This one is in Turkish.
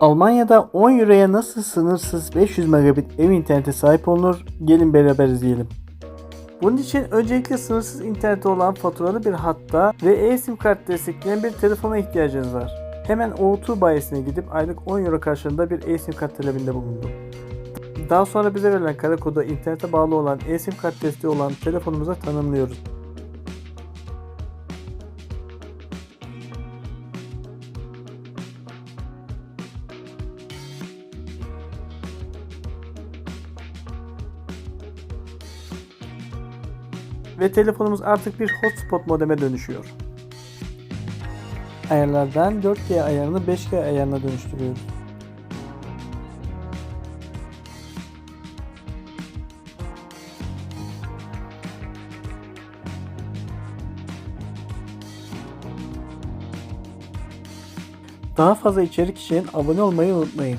Almanya'da 10 euroya nasıl sınırsız 500 megabit ev internete sahip olunur? Gelin beraber izleyelim. Bunun için öncelikle sınırsız interneti olan faturalı bir hatta ve eSIM kart destekleyen bir telefona ihtiyacınız var. Hemen O2 bayisine gidip aylık 10 euro karşılığında bir eSIM kart talebinde bulundum. Daha sonra bize verilen kare kodu internete bağlı olan eSIM kart desteği olan telefonumuza tanımlıyoruz. Ve telefonumuz artık bir hotspot modeme dönüşüyor. Ayarlardan 4G ayarını 5G ayarına dönüştürüyoruz. Daha fazla içerik için abone olmayı unutmayın.